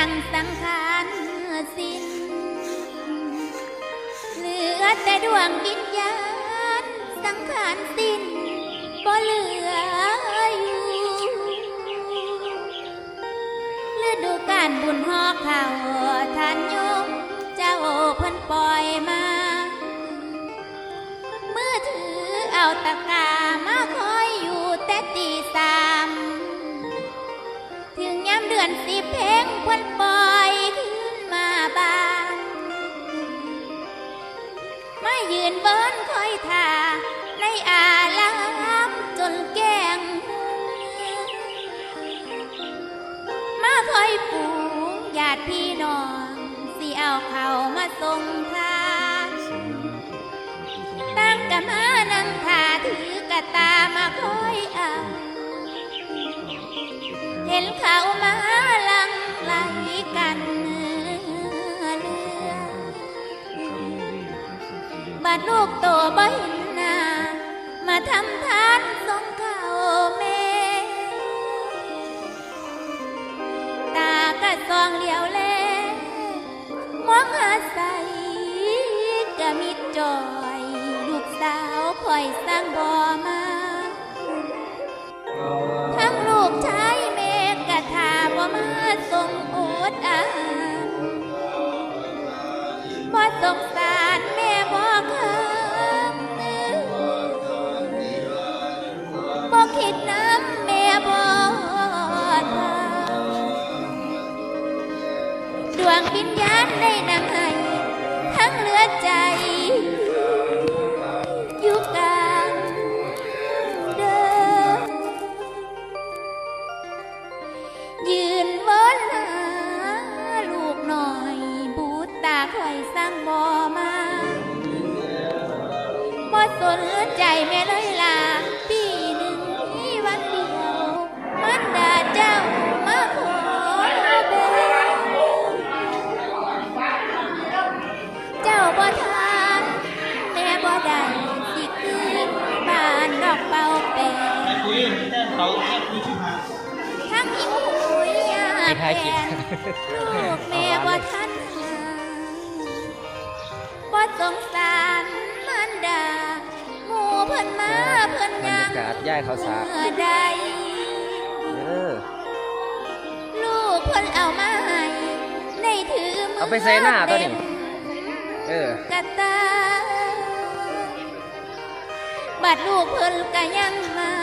ังสังขารสิ้น เหลือแต่ดวงวิญญาณสังขารสิ้นบ่เหลืออยู่ฤดูการบุญหอเขาทานโยมเจ้าเพิ่นปล่อยมา เมื่อถือเอาตะกา ยืนเบิ้นคอยท่าในอาลามจนแกง มาคอยปูงญาติพี่น้องสิเอาเขามาส่งทาตั้งกะมานั่งท่าถือกะตามาคอยเอาเห็นเขา บัดลูกโตบ่เห็นหน้ามาทำทานสงเขาแม่ตากะซองเหลียวแลมองอาศัยกะมิดจอย ลูกสาวคอยสร้างบ่อมาทั้งลูกชายเมฆกะทาบ่มาส่งโอดอา วงวิญญาณได้นางให้ทั้งเหลือใจ อยู่กลางเดินยืนบนหาลูกหน่อย บูตตาคอยสร้างบ่อมาบ่สนใจแม่เลยล่ะ ทั้งหิวโหยยากไปลิแก่ลูกแม่บ่าทันหาบ่สงสารมันดาหมู่เพิ่นมาเพิ่นบรรยัยางกาศย่ายเขาสา เมื่อใด เออ ลูกเพิ่นเอามาให้ในถือมือเอาไปใส่หน้าตัวนี้เต็มเออกะตาบัดลูกเพิ่นก็ยังมา